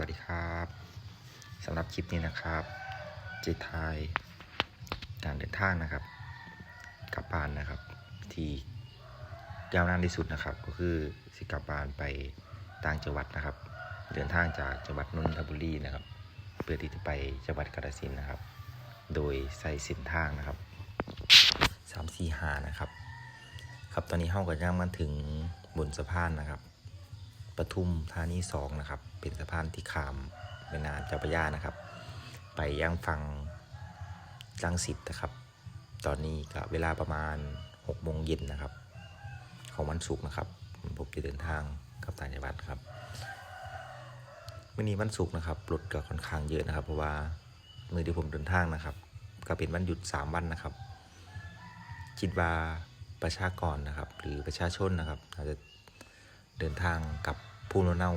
วัสดีครับสำหรับคลิปนี้นะครับจิตไทยการเดินทางนะครับกลับบ้านนะครับ ที่ยาวนานที่สุดนะครับ ก็คือสิกลับบ้านไปต่างจังหวัดนะครับ เดินทางจากจังหวัดนนทบุรีนะครับ เพื่อที่จะไปจังหวัดกาฬสินนะครับ โดยใส่เส้นทางนะครับสามสี่หานะครับ ครับตอนนี้เฮาก็ย่างมาถึงบนสะพานนะครับปทุมธานีสองนะครับ เป็นสะพานที่ข้ามแม่น้ำเจ้าพระยานะครับ ไปยังฝั่งลังสิตนะครับ ตอนนี้ก็เวลาประมาณ6โมงเย็นนะครับ ของวันศุกร์นะครับผมจะเดินทางกับต่างจังหวัดครับวันนี้วันศุกร์นะครับรถก็ค่อนข้างเยอะนะครับ เพราะว่ามือที่ผมเดินทางนะครับ ก็เป็นวันหยุด 3 วันนะครับ คิดว่าประชากรนะครับ หรือประชาชนนะครับอาจจะเดินทางกับผู้โนเน่า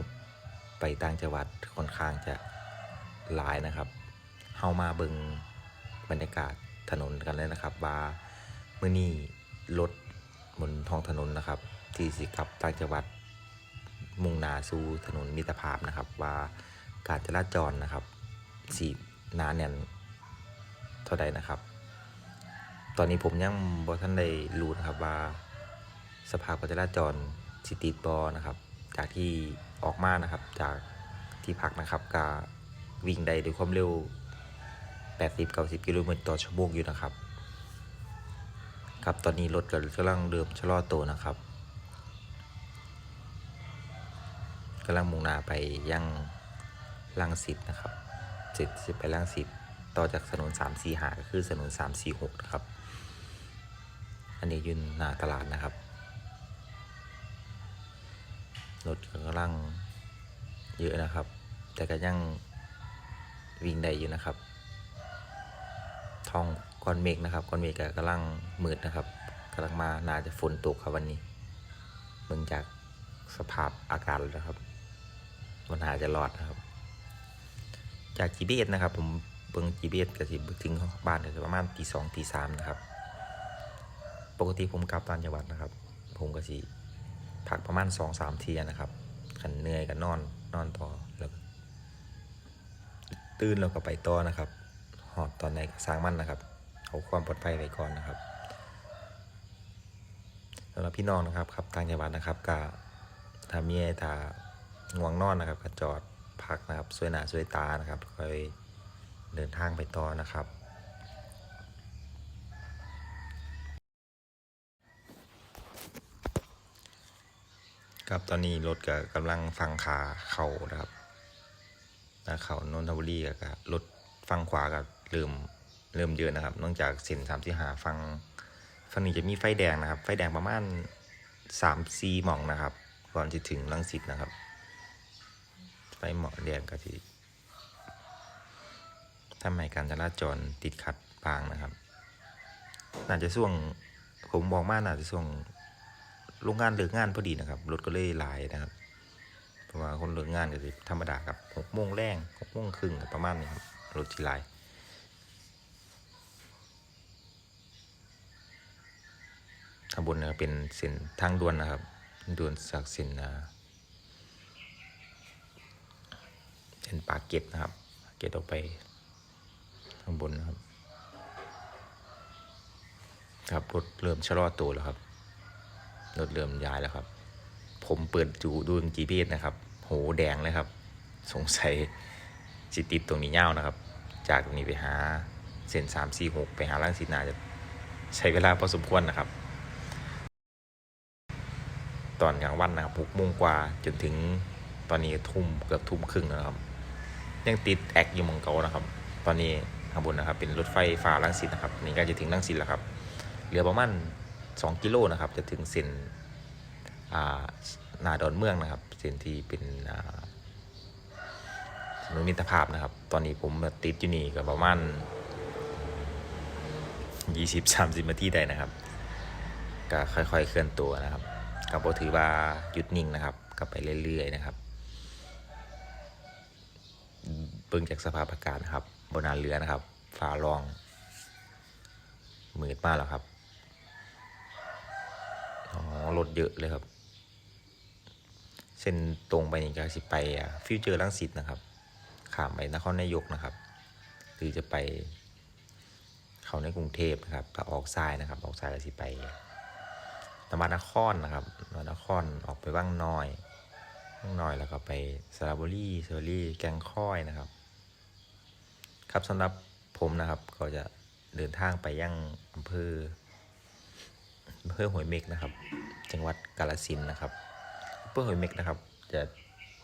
ไปต่างจังหวัดค่อนข้างจะหลายนะครับเฮามาเบิงบรรยากาศถนนกันเลยนะครับ ว่าเมื่อนี้รถบนท้องถนนนะครับ ที่สิกลับต่างจังหวัดมุ่งนาสู่ถนนมิตรภาพนะครับ ว่าการจราจรนะครับสีหนาแน่นเท่าใดนะครับ ตอนนี้ผมยังบ่ท่านได้รู้นะครับว่า สภาพการจราจรสิติดบอนะครับ จากที่ออกมานะครับ จากที่พักนะครับก็วิ่งได้ด้วยความเร็ว 80-90 กิโลเมตรต่อชั่วโมงอยู่นะครับครับตอนนี้รถก็กำลังเริ่มชะลอตัวนะครับกำลังมุ่งหน้าไปยังลังสิตนะครับเสร็จสิไปลังสิตต่อจากถนน345ก็คือถนน346นะครับ อันนี้ยืนหน้าตลาดนะครับรถก็กำลัง เยอะนะครับ แต่ก็ยังวิ่งได้อยู่นะครับท้องก้อนเมฆนะครับก้อนเมฆก็กำลังมืดนะครับกำลังมาน่าจะฝนตกครับวันนี้เบิ่งจากสภาพอากาศแล้วนะครับมันหาจะรอดนะครับ จาก GPS นะครับ ผมเบิ่ง GPS ก็สิถึงบ้านก็ประมาณตีสองตีสามนะครับ ปกติผมกลับต่างจังหวัดนะครับ ผมก็สิพักประมาณสองสามเทียนะครับขันเหนื่อยก็นอน นอนต่อแล้วตื่นแล้วก็ไปต่อนะครับ หอดตอนไหนสร้างมันนะครับ เอาความปลอดภัยไว้ก่อนนะครับสำหรับพี่น้องนะครับขับทางจังหวัดนะครับก็ถ้ามีถ้าง่วงนอนนะครับก็จอดพักนะครับสวยหน้าสวยตานะครับค่อยเดินทางไปต่อนะครับ ครับตอนนี้รถก็กำลังฟังขาเข่านะครับนะเขานนทบุรีก็ก็รถฟังขวาก็เริ่มเริ่มเยอะนะครับนองจากเส้นสามสี่หาฟังฝั่งนี้จะมีไฟแดงนะครับ ไฟแดงประมาณสามสี่หม่องนะครับ ก่อนจะถึงลังสิตนะครับ ไฟหมอแดงก็ที่ทำให้การจราจรติดขัดบางนะครับ น่าจะช่วงผมมองมาน่าจะช่วง โรงงานเลิกงานพอดีนะครับ รถก็เลยหลายนะครับเพราะว่าคนเลิกงานก็สิธรรมดาครับหกโมงแรงหกโมงครึ่งประมาณนี้ครับรถที่หลายทางบนนะเป็นเส้นทางด่วนนะครับด่วนจากเส้นเส้นปากเกร็ดนะครับเกร็ดออกไปทางบนนะครับครับรถเริ่มชะลอตัวแล้วครับ รถเริ่มย้ายแล้วครับ ผมเปิดดูดู GPS นะครับ โหแดงเลยครับ สงสัยสิติดตรงนี้เง่าวนะครับ จากตรงนี้ไปหาเส้นสามสี่หกไปหาล่างสินาจะใช้เวลาพอสมควรนะครับ ตอนกลางวันนะครับหกโมงกว่าจนถึงตอนนี้ทุ่มเกือบทุ่มครึ่งนะครับ ยังติดแอคอยู่มองเกานะครับ ตอนนี้ข้างบนนะครับเป็นรถไฟฟ้าลังสิตนะครับนี่ใกล้จะถึงลังสิตแล้วครับเหลือประมาณ 2กิโลนะครับจะถึงเส้นนาดอนเมืองนะครับเส้นที่เป็นถนนมิตรภาพนะครับ ตอนนี้ผมติดอยู่นี่ก็ประมาณ20-30นาทีได้นะครับ ก็ค่อยๆเคลื่อนตัวนะครับก็บถือว่าหยุดนิ่งนะครับก็ไปเรื่อยๆนะครับเบิ่งจากสภาพอากาศนะครับบนนาเรือนะครับฟ้าร้องมืดมากแล้วครับ อ๋อรถเยอะเลยครับ เส้นตรงไปนี่ก็สิไปอะฟิวเจอร์ลังสิตนะครับข้ามไปนครนายกนะครับ หรือจะไป เขาในกรุงเทพนะครับถ้าออกซ้ายนะครับ ออกซ้ายก็สิไปตมานครนะครับมานครออกไปว่างน้อยว่างน้อยแล้วก็ไปสระบุรีสระบุรีแกงค่อยนะครับ ครับสำหรับผมนะครับก็จะเดินทางไปยังอำเภอ อำเภอห้วยเม็กนะครับ จังหวัดกาฬสินธุ์นะครับอำเภอห้วยเม็กนะครับ จะ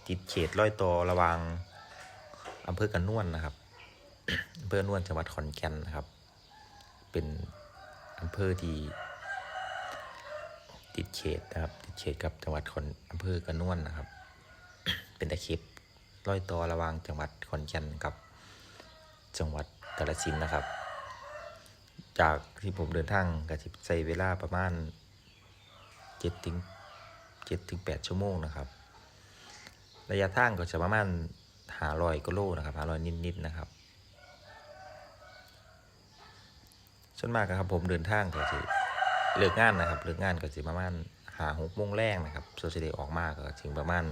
ติดเขตร้อยต่อระหวางอำเภอกันนวนนะครับอำเภอนวนจังหวัดขอนแก่นนะครับ เป็นอำเภอที่ติดเขตนะครับ ติดเขตกับจังหวัดขอนอำเภอกระนวนนะครับ เป็นตะเข็บร้อยต่อระหว่างจังหวัดขอนแก่นกับจังหวัดกาฬสินธุ์นะครับ จากที่ผมเดินทางก็จะใช้เวลาประมาณเจ็ดถึงเจ็ดถึงแปดชั่วโมงนะครับ ระยะทางก็จะประมาณหาลอยกิโลนะครับหาลอยนิดๆนะครับ ส่วนมากนะครับผมเดินทางก็จะเลิกงานนะครับเลิกงานก็จะประมาณหาหกโมงแรกนะครับโซเชียลออกมาก็ถึงประมาณ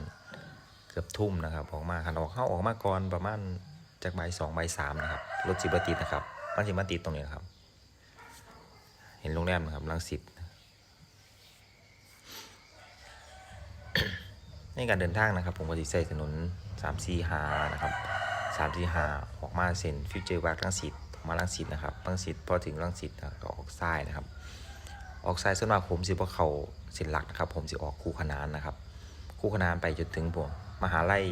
เกือบทุ่มนะครับออกมาคันออกเข้าออกมาก่อนประมาณจากบ่ายสองบ่ายสามนะครับรถจิบติดนะครับมันจะมาติดตรงนี้นะครับ ห็นโรงแรมนะครับลังสิตในการเดินทางนะครับ ผมก็จะใช้ถนน3 4 5นะครับ3 4 5ออกมาเส้นฟิวเจอร์วาร์ลังสิตมาลังสิตนะครับลังสิตพอถึงลังสิตนะก็ออกซ้ายนะครับ ออกซ้ายส่วนมากผมสิบเขาเส้นหลักนะครับ ผมสิออกคู่ขนานนะครับ คู่ขนานไปจนถึงผมมหาลัย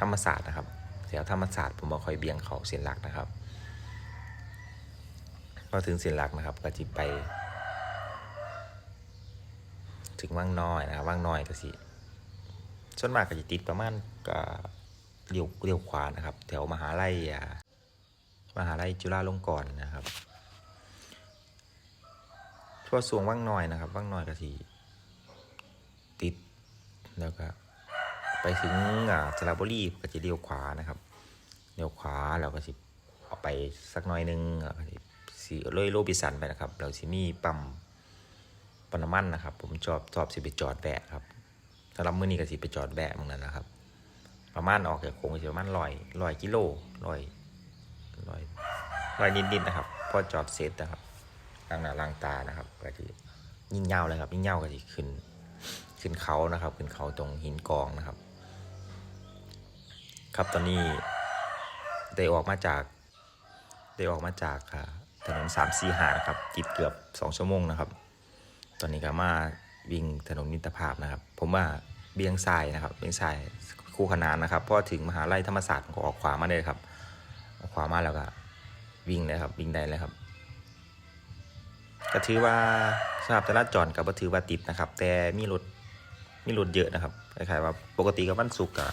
ธรรมศาสตร์นะครับแถวธรรมศาสตร์ผมบ่ค่อยเบี่ยงเขาเส้นหลักนะครับ พอถึงเส้นหลักนะครับก็จิไป ถึงว่างน้อยนะครับว่างน้อยก็สิส่วนมากก็จะติดประมาณก็เลี้ยวเลี้ยวขวานะครับ แถวมหาลัยมหาลัยจุฬาลงกรณ์นะครับทั่วสวงว่างน้อยนะครับ ว่างน้อยก็สิติดแล้วก็ไปถึงสระบุรีก็จะเลี้ยวขวานะครับเลี้ยวขวาแล้วก็สิออกไปสักหน่อยหนึงก็สิ สิเลยโรบิสันไปนะครับแล้วสิมีปั๊มปนำมันนะครับ ผมชอบชอบสิไปจอดแวะครับสำหรับมื้อนี้ก็สิไปจอดแบะมึงนั้นนะครับ ประมาณออกจากโค้งสิประมาณร้อยร้อยกิโลร้อยร้อยร้อยนิดๆนะครับพอจอดเสร็จนะครับล้างหน้าล้างตานะครับก็จะยิ่งเงาเลยครับยิ่งเงาก็จะขึ้นขึ้นเขานะครับขึ้นเขาตรงหินกองนะครับ ครับตอนนี้ได้ออกมาจากได้ออกมาจากอ่า ถนนสามสี่หานะครับจิตเกือบสองชั่วโมงนะครับ ตอนนี้ก็มาวิ่งถนนมิตรภาพนะครับ ผมว่าเบียงซ้ายนะครับ เบียงซ้ายคู่ขนานนะครับพราะถึงมหาลัยธรรมศาสตร์ก็ออกขวามาเลยครับออกขวามาแล้วก็วิ่งเลยครับวิ่งได้เลยครับก็ถือว่าสำหรับจราจรก็บ่ถือว่าติดนะครับ แต่มีรถมีรถเยอะนะครับคล้ายๆว่าปกติกับวันศุกร์กับ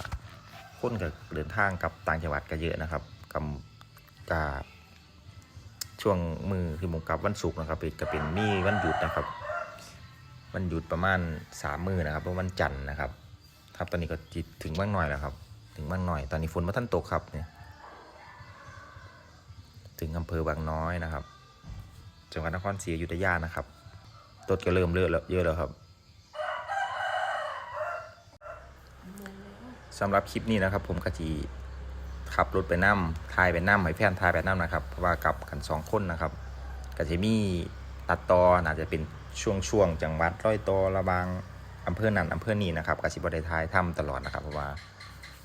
คนกับเดินทางกับต่างจังหวัดก็เยอะนะครับกับกับ ช่วงมือที่ผมกลับวันศุกร์นะครับก็เป็นมีวันหยุดนะครับวันหยุดประมาณสามมือนะครับเพราะวันจันทร์นะครับ ครับตอนนี้ก็จิถึงบ้างหน่อยแล้วครับ ถึงบ้างหน่อย ตอนนี้ฝนมาท่านตกครับเนี่ยถึงอำเภอบางน้อยนะครับจังหวัดนครศรีอยุธยานะครับรถก็เริ่มเลอะแล้วเยอะแล้วครับสำหรับคลิปนี้นะครับผมก็จี ขับรถไปน้ำทายไปน้ำหอยแพนทายไปน้ำนะครับ เพราะว่ากลับกันสองคนนะครับก็จะมีตัดต่อน่าจะเป็นช่วงช่วงๆจังหวัดร้อยตอระหวางอำเภอนั้นอำเภอนี้นะครับกสิบได้ทายทำตลอดนะครับ เพราะว่า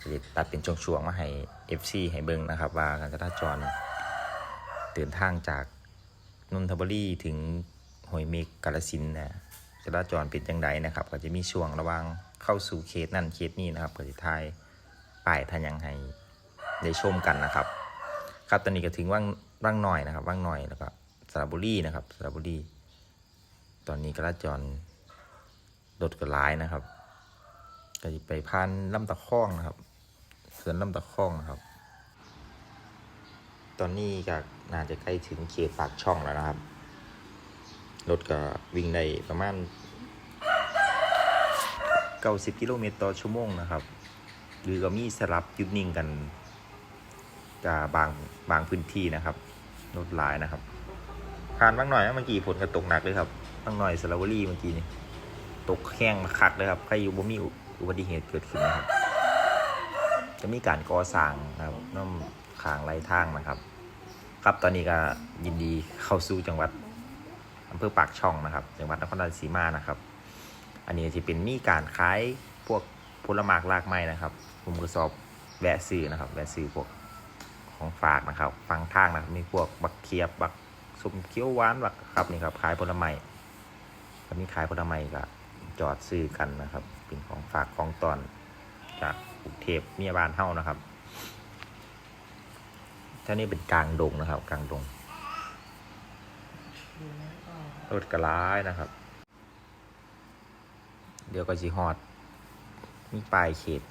จะตัดเป็นช่วงๆมาให้ FC ให้เบิงนะครับ ว่าการจราจรเดินทางจากนนทบุรีถึงห้วยเมกกาฬสินนะจราจรเป็นจังไดนะครับ ก็จะมีช่วงระว่างเข้าสู่เขตนั่นเขตนี้นะครับก็จะทายป้ายทันยังให้ ได้ชมกันนะครับ ครับตอนนี้ก็ถึงว่างว่างหน่อยนะครับ ว่างหน่อยแล้วก็สระบุรีนะครับสระบุรีตอนนี้กระจรรถก็หลายนะครับก็จะไปพันลำตะคองนะครับเขื่อนลำตะคองนะครับ ตอนนี้ก็น่าจะใกล้ถึงเขตปากช่องแล้วนะครับรถก็วิ่งได้ประมาณ90กิโลเมตรต่อชั่วโมงนะครับ หรือก็มีสลับยุดนิ่งกัน กับางบางพื้นที่นะครับรถหลายนะครับผ่านบ้างหน่อยนะเมื่อกี้ฝนก็ตกหนักเลยครับบ้างหน่อยสระบุรีเมื่อกี้นี่ตกแห้งมาคักเลยครับใครอยู่บ่มีอุบัติเหตุเกิดขึ้นนะครับ จะมีการก่อสร้างนะครับน้ำขางไรทางนะครับ ครับตอนนี้ก็ยินดีเข้าสู่จังหวัดอำเภอปากช่องนะครับ จังหวัดนครราชสีมานะครับ อันนี้จะเป็นมีการขายพวกผลไม้รากไม้นะครับ ผมก็สอบแวะซื้อนะครับ แวะซื้อพวก ของฝากนะครับ ฟังทางนะครับ มีพวกบักเขียบบักสมเขียวหวานบักครับนี่ครับขายผลไม้ก็มีขายผลไม้ก็จอดซื้อกันนะครับ เป็นของฝากของตอนจากกรุงเทพเมียบานเฮ้านะครับท่านี้เป็นกลางดงนะครับ กลางดงรถกระร้ายนะครับ เดี๋ยวก็จีฮอด มีปลายเขต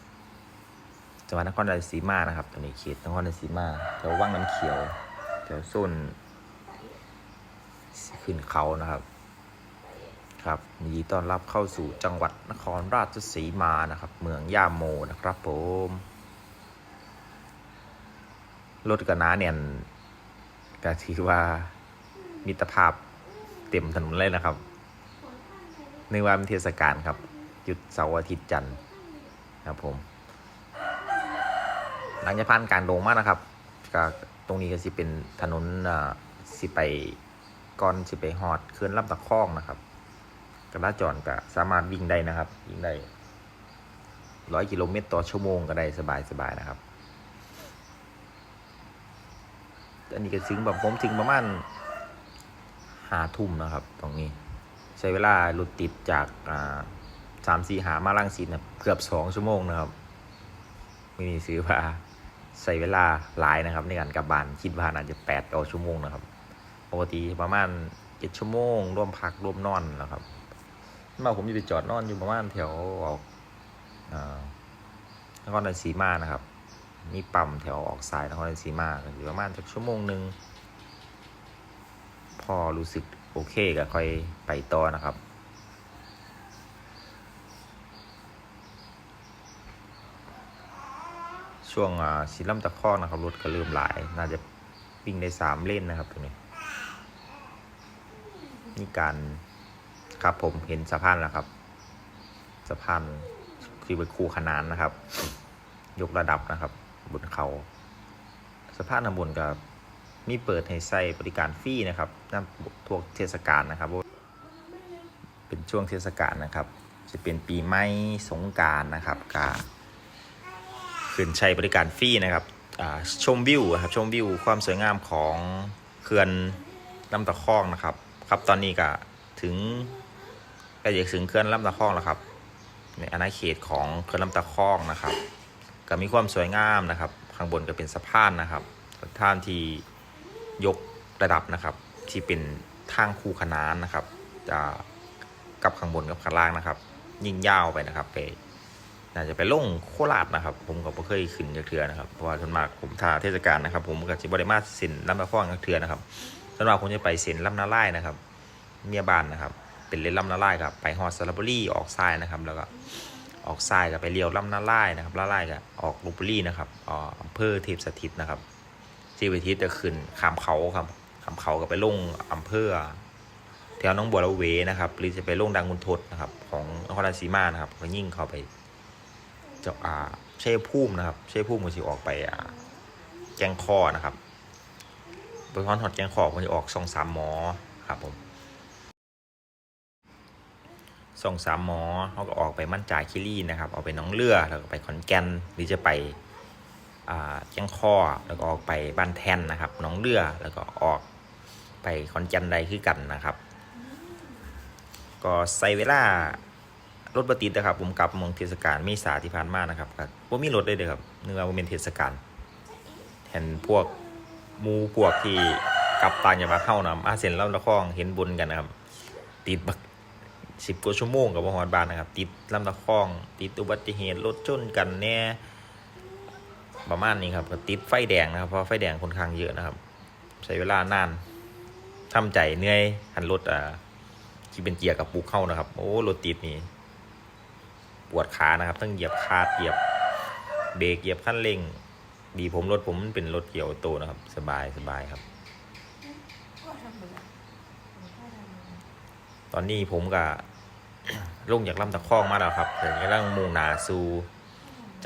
จังหวัดนครราชสีมานะครับตอนนี้เขตนครราชสีมาแถวว่างน้ำเขียวแถวโซนขึ้นเขานะครับ ครับยินดีต้อนรับเข้าสู่จังหวัดนครราชสีมานะครับ เมืองย่าโมนะครับผมรถกระนาเนี่ยก็ถือว่ามิตรภาพเต็มถนนเลยนะครับในวันเทศกาลครับ หยุดเสาร์อาทิตย์จันทร์ครับผม หลังจากผ่านการลงมานะครับก็ตรงนี้ก็สิเป็นถนนอ่าสิไปก่อนสิไปฮอดเคลื่อนลำตะคองนะครับกระจรก็สามารถวิ่งได้นะครับวิ่งได้ร้อยกิโลเมตรต่อชั่วโมงก็ได้สบายสบายๆนะครับ อันนี้ก็ถึงแบบผมถึงประมาณหาทุ่มนะครับ ตรงนี้ ใช้เวลารถติดจากสามสี่หามาลังสิตนะเกือบสองชั่วโมงนะครับ ไม่มีซื้อว่า ใช้เวลาหลายนะครับ ในการกลับบ้านคิดว่าน่าจะแปดต่อชั่วโมงนะครับปกติประมาณเจ็ดชั่วโมงร่วมพักร่วมนอนนะครับมาผมอยู่ไปจอดนอนอยู่ประมาณแถวออกอ่านครราชสีมานะครับมีปั๊มแถวออกสายนครราชสีมาอยู่ประมาณสักชั่วโมงหนึ่งพอรู้สึกโอเคก็ค่อยไปต่อนะครับ ช่วงอ่าสีลำตะคอกนะครับรถก็เริ่มหลายน่าจะวิ่งได้สามเลนนะครับตรงนี้นี่การครับผมเห็นสะพานแล้วครับ สะพานคือเป็นคูขนานนะครับ ยกระดับนะครับ บนเขาสะพานนำบนกับมีเปิดให้ใช้บริการฟรีนะครับน้ำทั่วเทศกาลนะครับ เป็นช่วงเทศกาลนะครับ จะเป็นปีใหม่สงการนะครับกา ขึ้นใช้บริการฟรีนะครับชมวิวครับชมวิวความสวยงามของเขื่อนลำตะคองนะครับ ครับตอนนี้ก็ถึงใกล้จะถึงเขื่อนลำตะคองแล้วครับในอาณาเขตของเขื่อนลำตะคองนะครับ ก็มีความสวยงามนะครับ ข้างบนก็เป็นสะพานนะครับสะพานที่ยกระดับนะครับ ที่เป็นทางคู่ขนานนะครับจะกับข้างบนกับข้างล่างนะครับ ยิ่งยาวไปนะครับไป น่าจะไปลงโคราชนะครับ ผมก็บ่เคยขึ้นจากเทือนะครับเพราะว่าส่วนมากผมทาเทศกาลนะครับ ผมก็จะบริมาเซ็นลำนาฟ้องจากเทือนะครับส่วนมากผมจะไปเซ็นลำนาไล่นะครับ เมียบ้านนะครับ เป็นเลนลำนาไล่ครับไปฮอดสระบุรีออกซ้ายนะครับแล้วก็ออกซ้ายก็ไปเลี้ยวลำนาไล่นะครับลำนาไล่ก็ออกลพบุรีนะครับอ่าอำเภอเทพสถิตนะครับที่ไปทิศจะขึ้นขามเขาครับขามเขาก็ไปลงอำเภอแถวหน้องบัวละเวนะครับ หรือจะไปลงดังกุนทดนะครับ ของนครราชสีมานะครับก็ยิ่งเข้าไป จะอ่าเช่พุ่มนะครับ เช่พุ่มมันจะออกไปอ่าแกงคอนะครับไปพอนหอดแกงคอมันจะออกสองสามหมอครับผมสองสามหมอเขาก็ออกไปมั่นจ่ายคิรีนะครับออกไปน้องเลือแล้วก็ไปขอนแก่นหรือจะไปอ่าแกงคอแล้วก็ออกไปบ้านแทนนะครับน้องเลือแล้วก็ออกไปขอนแก่นใดคือกันนะครับ ก็ใส่เวลา รถบัติดนะครับ ผมกลับเมืองเทศกาลเมษาที่ผ่านมานะครับก็บ่มีรถเลยเด้อครับนึกว่าเป็นเทศกาลเห็นพวกมูพวกที่กลับต่างจังหวัดเฮานะมาเส้นลำตะคองเห็นบนกันนะครับ ติดบักสิบกว่าชั่วโมงกับบ่ฮอดบ้านนะครับ ติดลำตะคอง ติดอุบัติเหตุรถชนกันแน่ประมาณนี้ครับก็ติดไฟแดงนะครับ เพราะไฟแดงค่อนข้างเยอะนะครับ ใช้เวลานานทำใจเหนื่อยหันรถอ่าที่เป็นเกียร์กับปุกเข้านะครับ โอ้รถติดนี่ ปวดขานะครับทั้งเหยียบคาดเหยียบเบรกเหยียบคันเร่ง ดีผมรถผมมันเป็นรถเกี่ยวโตนะครับ สบายสบายครับ ตอนนี้ผมก็ลงจากลำตะคองมาแล้วครับเดี๋ยวกำลังมุ่งหนาสู่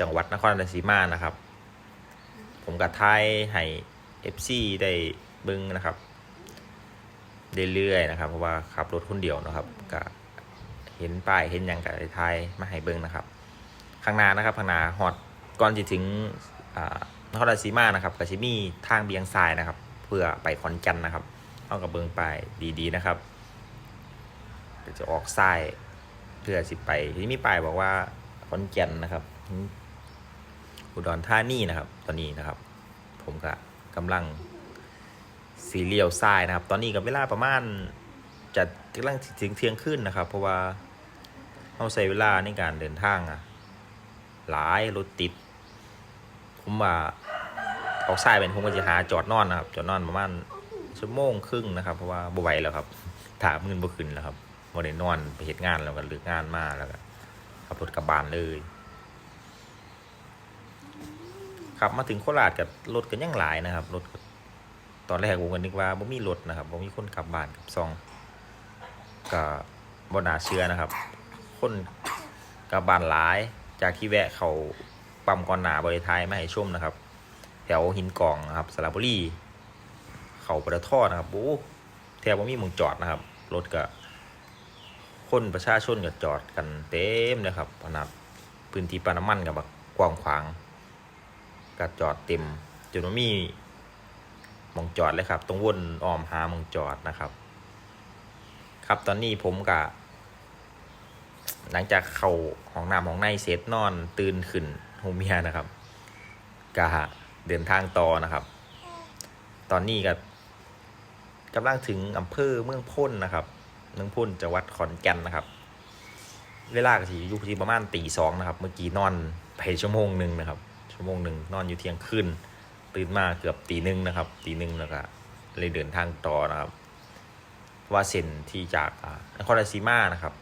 จังหวัดนครราชสีมานะครับ ผมกับทายให้ FC ได้บิ้งนะครับเรื่อยๆนะครับ เพราะว่าขับรถคนเดียวนะครับก็ เห็นป้ายเห็นหยังกับทยมาให้เบิ้งนะครับ ข้างหน้านะครับข้างหน้าฮอดก่อนจะถึงนครราชสีมานะครับก็จะมีทางเบียงซ้ายนะครับ เพื่อไปขอนแก่นนะครับเอากับเบิ้งป้ายดีๆนะครับจะออกซ้ายเพื่อสิไปที่มีป้ายบอกว่าขอนแก่นนะครับ อุดรธานีนะครับ ตอนนี้นะครับ ผมก็กำลังสีเรียวซ้ายนะครับ ตอนนี้กับเวลาประมาณจะกำลังถึงเที่ยงคืนนะครับ เพราะว่า เราใช้เวลาในการเดินทางอะหลายรถติด ผมว่าออกซ้ายเป็นผมก็จะหาจอดนอนนะครับ จอดนอนประมาณชั่วโมงครึ่งนะครับ เพราะว่าบ่ไหวแล้วครับ ถามเงินบ่ขึ้นแล้วครับบ่ได้นอนไปเหตุงานแล้วก็เลิกงานมาแล้วก็ขับรถกลับบ้านเลยขับมาถึงโคราชกับรถกันยังหลายนะครับรถตอนแรกผมก็นึกว่าบ่มีรถนะครับบ่มีคนกลับบ้านกับซองก็บ่น่าเชื่อนะครับ คนกับบานหลาย จากที่แวะเขาปั๊มก่อนหนาบริไทยมาให้ชมนะครับ แถวหินกองนะครับสระบุรีเขาประทอดนะครับโอ้แทบว่ามีมุงจอดนะครับ รถก็คนประชาชนก็จอดกันเต็มเลยครับขนาดพื้นที่ปาน้ำมันกับกว้างขวางก็จอดเต็มจนว่ามีมองจอดเลยครับ ตรงวนอ้อมหามองจอดนะครับ ครับตอนนี้ผมกะ หลังจากเข้าห้องน้ำห้องในเสร็จนอนตื่นขึ้นโฮเมียนะครับกะเดินทางต่อนะครับ ตอนนี้ก็กำลังถึงอำเภอเมืองพ้นนะครับ เมืองพ้นจังหวัดขอนแก่นนะครับ เวลาก็สิอยู่ที่ประมาณตีสองนะครับ เมื่อกี้นอนไปชั่วโมงหนึ่งนะครับ ชั่วโมงหนึ่งนอนอยู่เที่ยงคืนตื่นมาเกือบตีหนึ่งนะครับตีหนึ่งแล้วก็เลยเดินทางต่อนะครับ ว่าเส้นที่จากนครราชสีมานะครับ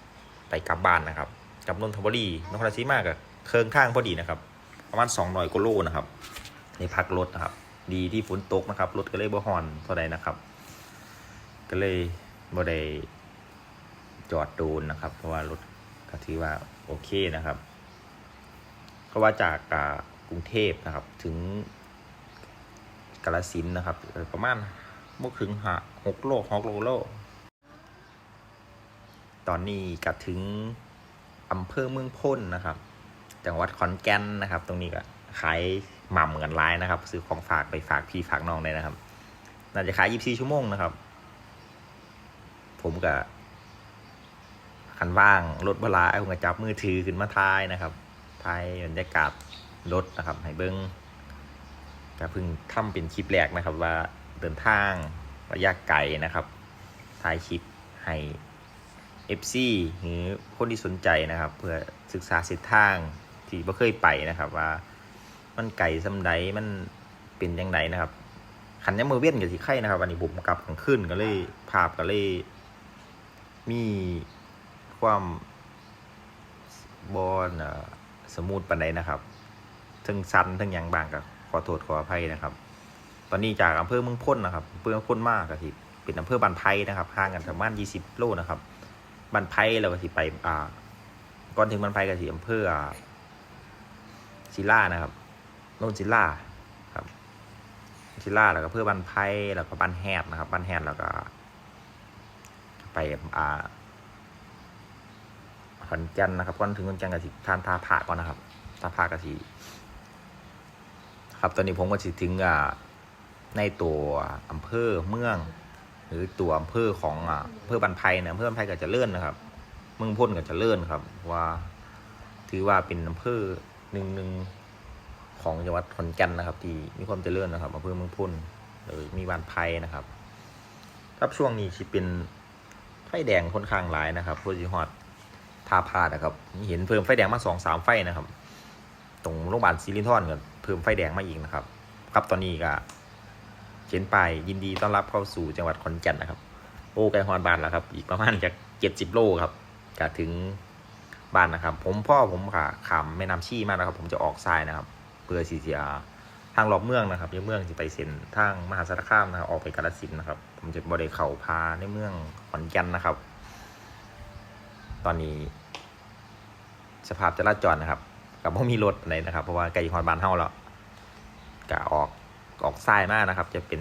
ไปกลับบ้านนะครับกลับนนทบุรีนครราชสีมากับเคิงข้างพอดีนะครับ ประมาณสองหน่อยกโลนะครับในพักรถนะครับ ดีที่ฝนตกนะครับรถก็เลยบ่ฮอนเท่าใดนะครับ ก็เลยบ่ได้จอดโดนนะครับ เพราะว่ารถก็ถือว่าโอเคนะครับ เพราะว่าจากกรุงเทพนะครับ ถึงกาลสินนะครับประมาณบ่ถึงหาหกโลหกโลโล ตอนนี้ก็ถึงอำเภอเมืองพ้นนะครับ จังหวัดขอนแก่นนะครับ ตรงนี้ก็ขายหม่ำกันร้ายนะครับ ซื้อของฝากไปฝากพี่ฝากน้องได้นะครับ น่าจะขาย 24 ชั่วโมงนะครับ ผมก็คันว่างรถเวลาผมก็จับมือถือขึ้นมาถ่ายนะครับถ่ายบรรยากาศรถนะครับ ให้เบิ้งก็เพิ่งทำเป็นคลิปแรกนะครับ ว่าเดินทางระยะไกลนะครับถ่ายคลิปให้ FC หรือคนที่สนใจนะครับ เพื่อศึกษาเส้นทางที่ไม่เคยไปนะครับ ว่ามันไก่สำใดมันเป็นยังไงนะครับขันยามมือเว้นกับที่ไข่นะครับอันนี้ผมกลับกลางคืนก็เลยภาพก็เลย มีความบอนสมูทปันใดนะครับทั้งสันทั้งยังบางก็ขอโทษขออภัยนะครับ ตอนนี้จากอำเภอเมืองพ้นนะครับอำเภอเมืองพ้นมากก็ที่เป็นอำเภอบันไพนะครับห่างกันประมาณ 20 โลนะครับ บันไพเราก็สิไป อ่า ก่อนถึงบันไพก็สิอำเภอศิลานะครับโนนศิลาครับศิลาแล้วก็อำเภอบันไพแล้วก็บันแฮดนะครับบันแฮดแล้วก็ ไปอ่าขอนแก่นนะครับก่อนถึงขอนแก่นก็สิทานทาผาก่อนนะครับทาผาก็สิครับตอนนี้ผมก็สิถึงอ่าในตัวอำเภอเมือง รือตัวอำเภอของอ่าอำเภอบันไพนะอำเภอบันไพก็จะเลื่อนนะครับเมืองพ้นก็จะเลื่อนครับ ว่าถือว่าเป็นอำเภอหนึ่งหนึ่งของจังหวัดขอนแก่นนะครับ ที่มีความเจริญนะครับอำเภอเมืองพ้นหรือมีบันไพนะครับครับช่วงนี้ที่เป็นไฟแดงค่อนข้างหลายนะครับพูดสิฮอดทาพานะครับเห็นเพิ่มไฟแดงมาสองสามไฟนะครับ ตรงโรงพยาบาลซิลินทอนก็เพิ่มไฟแดงมาอีกนะครับ ครับตอนนี้ก็ เขียนไปยินดีต้อนรับเข้าสู่จังหวัดขอนแก่นนะครับ โอ้ไกลฮอนบานแล้วครับ อีกประมาณจากเจ็ดสิบโลครับก็ถึงบ้านนะครับ ผมพ่อผมค่ะขามแม่น้ำชี่มากนะครับ ผมจะออกซ้ายนะครับเพื่อสีเสียทางรอบเมืองนะครับในเมืองจะไปเซ็นทางมหาสารคามนะครับออกไปกาฬสินนะครับ ผมจะบริเข่าพาในเมืองขอนแก่นนะครับ ตอนนี้ สภาพจราจรนะครับกับพ่มีรถอะไรนะครับ เพราะว่าไกลฮอดบ้านเฮาแล้วก็ออก ออกซ้ายมากนะครับ จะเป็น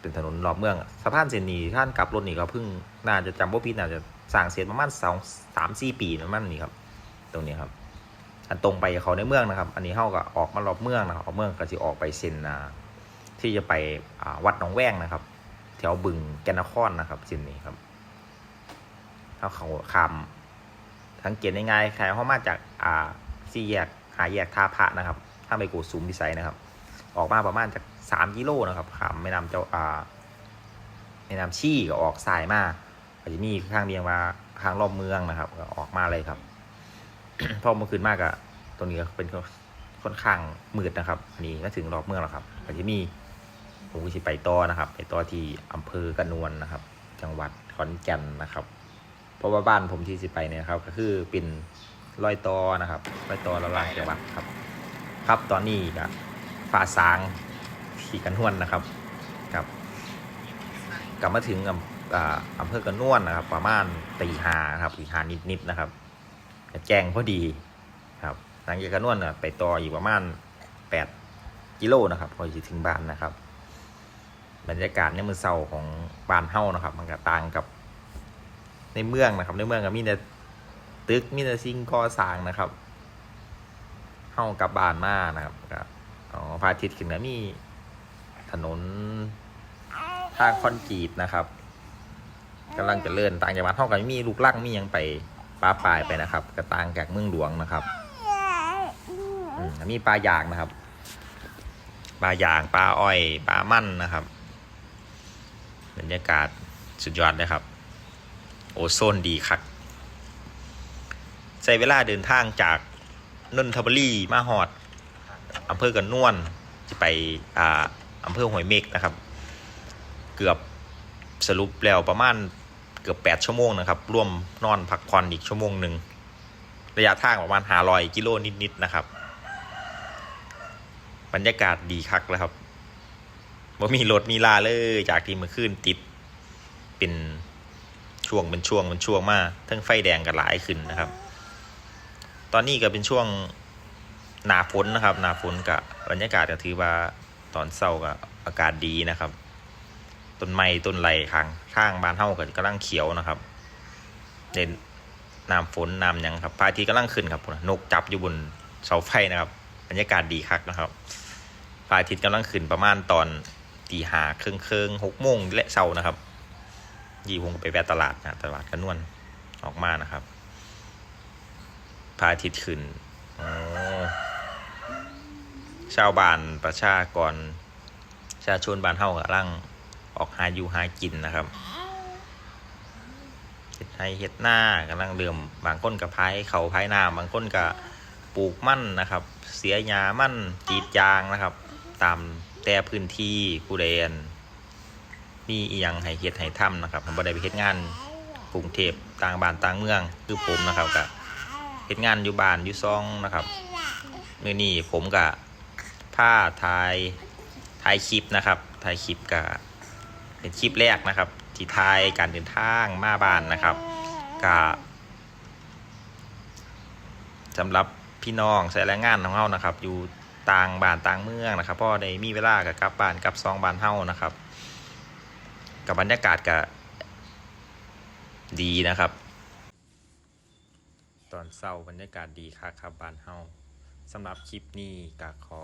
เป็นถนนรอบเมืองสะพานเส้นนี้ท่านกลับรถนี่ก็เพิ่งน่าจะจำบ่ผิดน่าจะสร้างเสร็จประมาณสองสามสี่ปีประมาณนี้ครับ ตรงนี้ครับ อันตรงไปเขาในเมืองนะครับ อันนี้เฮาก็ออกมารอบเมืองนะครับออกเมืองก็จะออกไปเส้นาที่จะไปวัดหนองแวงนะครับ แถวบึงแกนนครนะครับเส้นนี้ครับถ้าเขาคำสังเกตง่ายๆใครเขามาจากอ่าสี่แยกหาแยกท่าพระนะครับ ถ้าไปกูสูมพิสัยนะครับ ออกมาประมาณจากสามกิโลนะครับขามแม่น้ำเจ้าอ่าแม่น้ำชี่ก็ออกสายมาอาจจะมีข้างเดียงว่าทางรอบเมืองนะครับก็ออกมาเลยครับพอเมื่อคืนมากอะตรงนี้เป็นค่อนข้างมืดนะครับอันนี้ก็ถึงรอบเมืองแล้วครับอาจจะมีผมก็จะไปต่อนะครับ ไปต่อที่อำเภอกระนวนนะครับ จังหวัดขอนแก่นนะครับ เพราะว่าบ้านผมที่สิไปเนี่ยครับ ก็คือเป็นรอยต่อนะครับรอยต่อระหว่างจังหวัดครับ ครับตอนนี้ก็ ฟ้าสางที่กันนวนนะครับครับกลับมาถึงอำอ่าอำเภอกระนวนนะครับ ประมาณตีหาครับตีหานิดๆนะครับแจ้งพอดีครับหลังจากกระนวนน่ะไปต่ออีกประมาณแปดกิโลนะครับพอจะถึงบ้านนะครับ บรรยากาศในมือเศร้าของบ้านเฮ้านะครับ มันก็ต่างกับในเมืองนะครับ ในเมืองก็มีแต่ตึกมีแต่สิ่งก่อสร้างนะครับเฮ้ากลับบ้านมานะครับ อ๋อพระอาทิตย์ขึ้นก็มีถนนทางคอนกรีตนะครับกำลังจะเลื่อนต่างจังหวัดเฮ้าก็มีลูกลังมียังไปปลาปลายไปนะครับ กระตางแกกเมืองหลวงนะครับมีปลายางนะครับ ปลายางปลาอ้อยปลามั่นนะครับบรรยากาศสุดยอดเลยครับ โอโซนดีครับใช้เวลาเดินทางจากนนทบุรีมาหอด อำเภอกันนวนจะไปอ่าอำเภอหอยเมกนะครับ เกือบสรุปแล้วประมาณเกือบ 8 ชั่วโมงนะครับ ร่วมนอนพักผ่อนอีกชั่วโมงหนึ่งระยะทางประมาณหาอยกิโลนิดๆนะครับ บรรยากาศดีคักแล้วครับว่ามีรถมีลาเลยจากที่เมื่อคืนติดเป็นช่วงเป็นช่วงเป็นช่วงมากทั้งไฟแดงกันหลายขึ้นนะครับ ตอนนี้ก็เป็นช่วง หนาฝนนะครับ หนาฝนกับบรรยากาศก็ถือว่าตอนเช้าก็อากาศดีนะครับต้นไม้ต้นไรข้างข้างบ้านเฮาก็กำลังเขียวนะครับเด่นน้ำฝนน้ำยังครับพระอาทิตย์กำลังขึ้นครับนกจับอยู่บนเสาไฟนะครับ บรรยากาศดีคักนะครับพระอาทิตย์กำลังขึ้นประมาณตอนตีหาเครื่องเครื่องหกโมงและเช้านะครับยี่วงไปแวะตลาดนะตลาดกระนวนออกมานะครับพระอาทิตย์ขึ้นอ๋อ ชาวบ้านประชากรประชาชนบ้านเฮากำลังออกหาอยู่หากินนะครับเฮ็ดไห้เฮ็ดหน้ากำลังเริ่มบางคนกับพายเขาพายนาบางคนกับปลูกมั่นนะครับ เสียหญ้ามั่นกรีดยางนะครับ ตามแต่พื้นที่ผู้ใดอั่นมีอีหยังให้เฮ็ดให้ทำนะครับผมบ่ได้ไปเฮ็ดงานกรุงเทพต่างบ้านต่างเมืองคือผมนะครับก็เฮ็ดงานอยู่บ้านอยู่ซองนะครับมื้อนี้ผมก็ ผ้าถ่ายถ่ายคลิปนะครับถ่ายคลิปกับเป็นคลิปแรกนะครับ ที่ทายการเดินทางมาบ้านนะครับกับสำหรับพี่น้องใส่แรงงานของเฮานะครับ อยู่ต่างบ้านต่างเมืองนะครับพราะได้มีเวลากับกลับบ้านกับซองบ้านเฮานะครับ กับบรรยากาศก็ดีนะครับ ตอนเศร้าบรรยากาศดีครับครับบ้านเฮาสำหรับคลิปนี้ก็ขอ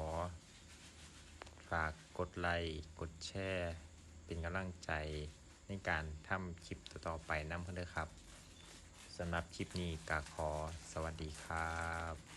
ากกดไลค์กดแชร์เป็นกำลังใจในการทำคลิปต่อๆไปนำเพื่อนเด้ครับสำหรับคลิปนี้กาขอสวัสดีครับ